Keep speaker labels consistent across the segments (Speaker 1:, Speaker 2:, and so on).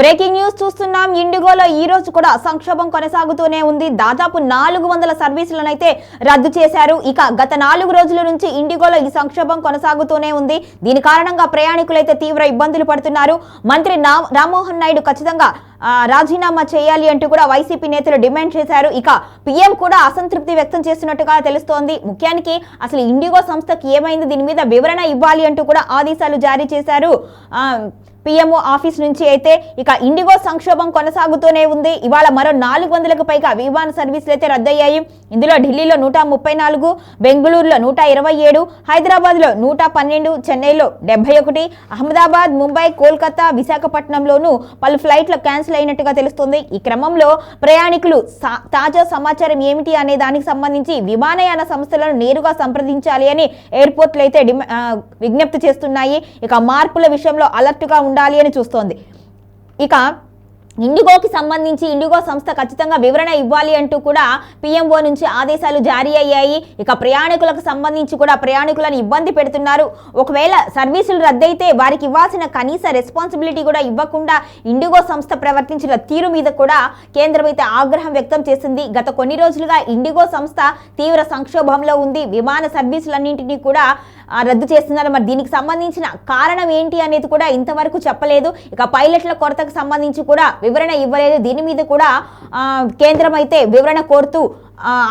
Speaker 1: Breaking news చూస్తున్నాం. ఇండిగోలో ఈ రోజు కూడా సంక్షోభం కొనసాగుతూనే ఉంది. దాదాపు నాలుగు వందల సర్వీసులను అయితే రద్దు చేశారు. ఇక గత నాలుగు రోజుల నుంచి ఇండిగోలో ఈ సంక్షోభం కొనసాగుతూనే ఉంది. దీని కారణంగా ప్రయాణికులైతే తీవ్ర ఇబ్బందులు పడుతున్నారు. మంత్రి నా- రామ్మోహన్ నాయుడు ఖచ్చితంగా రాజీనామా చేయాలి అంటూ కూడా వైసీపీ నేతలు డిమాండ్ చేశారు. ఇక పీఎం కూడా అసంతృప్తి వ్యక్తం చేస్తున్నట్టుగా తెలుస్తోంది. ముఖ్యానికి అసలు ఇండిగో సంస్థకి ఏమైంది? దీని మీద వివరణ ఇవ్వాలి అంటూ కూడా ఆదేశాలు జారీ చేశారు. ఆ, పిఎంఓ ఆఫీస్ నుంచి అయితే ఇక ఇండిగో సంక్షోభం కొనసాగుతూనే ఉంది. ఇవాళ మరో నాలుగు వందలకు పైగా విమాన సర్వీసులు అయితే రద్దయ్యాయి. ఇందులో ఢిల్లీలో నూట ముప్పై నాలుగు బెంగళూరులో నూట ఇరవై ఏడు హైదరాబాద్లో నూట పన్నెండు చెన్నైలో డెబ్బై ఒకటి అహ్మదాబాద్ ముంబై కోల్కతా విశాఖపట్నంలోనూ పలు ఫ్లైట్లు క్యాన్సిల్ అయినట్టుగా తెలుస్తుంది. ఈ క్రమంలో ప్రయాణికులు సా- తాజా సమాచారం ఏమిటి అనే దానికి సంబంధించి విమానయాన సంస్థలను నేరుగా సంప్రదించాలి అని ఎయిర్పోర్ట్లు అయితే డిమా- విజ్ఞప్తి చేస్తున్నాయి. ఇక మార్పుల విషయంలో అలర్ట్గా ఉండాలి అని చూస్తోంది. ఇక ఇండిగోకి సంబంధించి ఇండిగో సంస్థ ఖచ్చితంగా వివరణ ఇవ్వాలి అంటూ కూడా పిఎంఓ నుంచి ఆదేశాలు జారీ అయ్యాయి. ఇక ప్రయాణికులకు సంబంధించి కూడా ప్రయాణికులను ఇబ్బంది పెడుతున్నారు. ఒకవేళ సర్వీసులు రద్దయితే వారికి ఇవ్వాల్సిన కనీస రెస్పాన్సిబిలిటీ కూడా ఇవ్వకుండా ఇండిగో సంస్థ ప్రవర్తించిన తీరు మీద కూడా కేంద్రం అయితే ఆగ్రహం వ్యక్తం చేసింది. గత కొన్ని రోజులుగా ఇండిగో సంస్థ తీవ్ర సంక్షోభంలో ఉంది. విమాన సర్వీసులన్నింటినీ కూడా రద్దు చేస్తున్నారు. మరి దీనికి సంబంధించిన కారణం ఏంటి అనేది కూడా ఇంతవరకు చెప్పలేదు. ఇక పైలట్ల కొరతకు సంబంధించి కూడా వివరణ ఇవ్వలేదు. దీని మీద కూడా కేంద్రం అయితే వివరణ కోరుతూ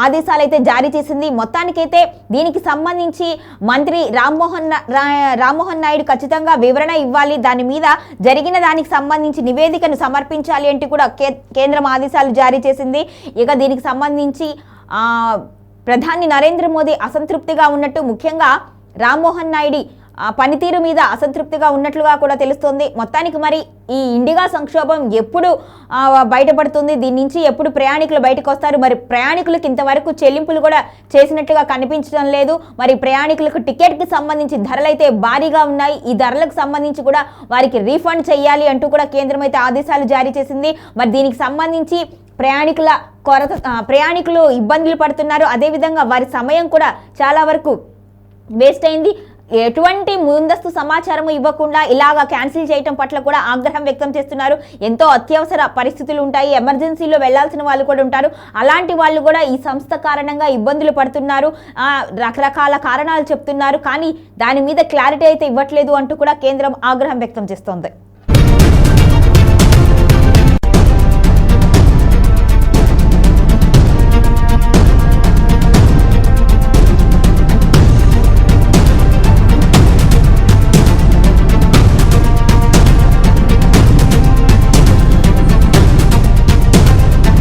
Speaker 1: ఆదేశాలు అయితే జారీ చేసింది. మొత్తానికైతే దీనికి సంబంధించి మంత్రి రామ్మోహన్ రా- రామ్మోహన్ నాయుడు ఖచ్చితంగా వివరణ ఇవ్వాలి. దాని మీద జరిగిన దానికి సంబంధించి నివేదికను సమర్పించాలి అంటూ కూడా కే- కేంద్రం ఆదేశాలు జారీ చేసింది. ఇక దీనికి సంబంధించి ప్రధాని నరేంద్ర మోదీ అసంతృప్తిగా ఉన్నట్టు ముఖ్యంగా రామ్మోహన్ నాయుడి ఆ పనితీరు మీద అసంతృప్తిగా ఉన్నట్లుగా కూడా తెలుస్తోంది. మొత్తానికి మరి ఈ ఇండిగా సంక్షోభం ఎప్పుడు బయటపడుతుంది? దీని నుంచి ఎప్పుడు ప్రయాణికులు బయటకు వస్తారు? మరి ప్రయాణికులకు ఇంతవరకు చెల్లింపులు కూడా చేసినట్టుగా కనిపించడం లేదు. మరి ప్రయాణికులకు టికెట్కి సంబంధించి ధరలు అయితే భారీగా ఉన్నాయి. ఈ ధరలకు సంబంధించి కూడా వారికి రీఫండ్ చేయాలి అంటూ కూడా కేంద్రం అయితే ఆదేశాలు జారీ చేసింది. మరి దీనికి సంబంధించి ప్రయాణికుల కొరత ప్రయాణికులు ఇబ్బందులు పడుతున్నారు. అదేవిధంగా వారి సమయం కూడా చాలా వరకు వేస్ట్ అయింది. ఎటువంటి ముందస్తు సమాచారం ఇవ్వకుండా ఇలాగా క్యాన్సిల్ చేయటం పట్ల కూడా ఆగ్రహం వ్యక్తం చేస్తున్నారు. ఎంతో అత్యవసర పరిస్థితులు ఉంటాయి. ఎమర్జెన్సీలో వెళ్ళాల్సిన వాళ్ళు కూడా ఉంటారు. అలాంటి వాళ్ళు కూడా ఈ సంస్థ కారణంగా ఇబ్బందులు పడుతున్నారు. రకరకాల కారణాలు చెప్తున్నారు. కానీ దాని మీద క్లారిటీ అయితే ఇవ్వట్లేదు అంటూ కూడా కేంద్రం ఆగ్రహం వ్యక్తం చేస్తోంది.